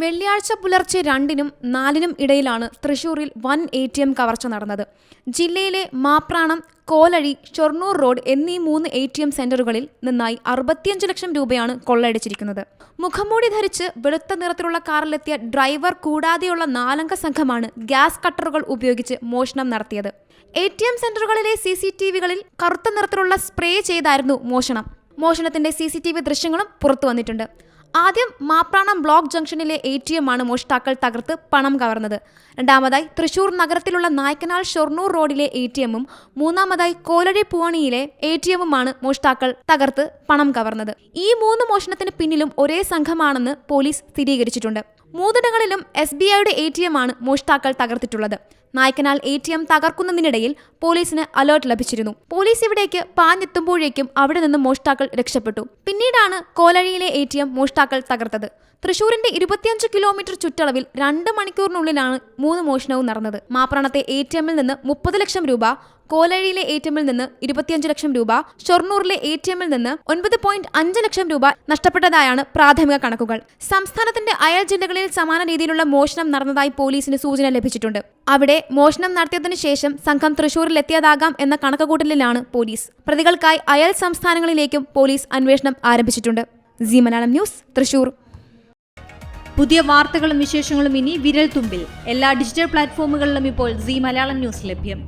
വെള്ളിയാഴ്ച പുലർച്ചെ രണ്ടിനും നാലിനും ഇടയിലാണ് തൃശൂരിൽ വൻ എ ടി എം കവർച്ച നടന്നത്. ജില്ലയിലെ മാപ്രാണം കോലഴി ഷൊർണൂർ റോഡ് എന്നീ മൂന്ന് എ ടി എം സെന്ററുകളിൽ നിന്നായി അറുപത്തിയഞ്ച് ലക്ഷം രൂപയാണ് കൊള്ളയടിച്ചിരിക്കുന്നത്. മുഖംമൂടി ധരിച്ച് വെളുത്ത നിറത്തിലുള്ള കാറിലെത്തിയ ഡ്രൈവർ കൂടാതെയുള്ള നാലംഗ സംഘമാണ് ഗ്യാസ് കട്ടറുകൾ ഉപയോഗിച്ച് മോഷണം നടത്തിയത്. എ ടി എം സെന്ററുകളിലെ സി സി ടി വികളിൽ കറുത്ത നിറത്തിലുള്ള സ്പ്രേ ചെയ്തായിരുന്നു മോഷണം. മോഷണത്തിന്റെ സി സി ടി വി ദൃശ്യങ്ങളും പുറത്തു വന്നിട്ടുണ്ട്. ആദ്യം മാപ്രാണം ബ്ലോക്ക് ജംഗ്ഷനിലെ എ ടി എം ആണ് മോഷ്ടാക്കൾ തകർത്ത് പണം കവർന്നത്. രണ്ടാമതായി തൃശൂർ നഗരത്തിലുള്ള നായ്ക്കനാൽ ഷൊർണൂർ റോഡിലെ എ ടി എമ്മും മൂന്നാമതായി കോലടി പൂവണിയിലെ എ ടി എമ്മുമാണ് മോഷ്ടാക്കൾ തകർത്ത് പണം കവർന്നത്. ഈ മൂന്ന് മോഷണത്തിന് പിന്നിലും ഒരേ സംഘമാണെന്ന് പോലീസ് സ്ഥിരീകരിച്ചിട്ടുണ്ട്. മൂന്നിടങ്ങളിലും എസ് ബി ഐയുടെ എ ടി എം ആണ് മോഷ്ടാക്കൾ തകർത്തിട്ടുള്ളത്. നായ്ക്കനാൽ എ ടി എം തകർക്കുന്നതിനിടയിൽ പോലീസിന് അലേർട്ട് ലഭിച്ചിരുന്നു. പോലീസ് ഇവിടേക്ക് പാഞ്ഞെത്തുമ്പോഴേക്കും അവിടെ നിന്ന് മോഷ്ടാക്കൾ രക്ഷപ്പെട്ടു. പിന്നീടാണ് കോലഴിയിലെ എ ടി എം മോഷ്ടാക്കൾ തകർത്തത്. തൃശൂരിന്റെ ഇരുപത്തിയഞ്ച് കിലോമീറ്റർ ചുറ്റളവിൽ രണ്ട് മണിക്കൂറിനുള്ളിലാണ് മൂന്ന് മോഷണവും നടന്നത്. മാപ്രണത്തെ എ ടി എമ്മിൽ നിന്ന് മുപ്പത് ലക്ഷം രൂപ കോലഴിയിലെ എ ടി എമ്മിൽ നിന്ന് ഇരുപത്തിയഞ്ച് ലക്ഷം രൂപ ഷൊർണൂറിലെ എ ടി എമ്മിൽ നിന്ന് ഒൻപത് പോയിന്റ് അഞ്ച് ലക്ഷം രൂപ നഷ്ടപ്പെട്ടതായാണ് പ്രാഥമിക കണക്കുകൾ. സംസ്ഥാനത്തിന്റെ അയൽ ജില്ലകളിൽ സമാന രീതിയിലുള്ള മോഷണം നടന്നതായി പോലീസിന് സൂചന ലഭിച്ചിട്ടുണ്ട്. അവിടെ മോഷണം നടത്തിയതിനു ശേഷം സംഘം തൃശൂരിലെത്തിയതാകാം എന്ന കണക്കുകൂട്ടലിലാണ് പോലീസ്. പ്രതികൾക്കായി അയൽ സംസ്ഥാനങ്ങളിലേക്കും പോലീസ് അന്വേഷണം ആരംഭിച്ചിട്ടുണ്ട്. സി മലയാളം ന്യൂസ് തൃശൂർ. പുതിയ വാർത്തകളും വിശേഷങ്ങളും ഇനി വിരൽ തുമ്പിൽ എല്ലാ ഡിജിറ്റൽ പ്ലാറ്റ്ഫോമുകളിലും ഇപ്പോൾ സി മലയാളം ന്യൂസ് ലഭ്യം.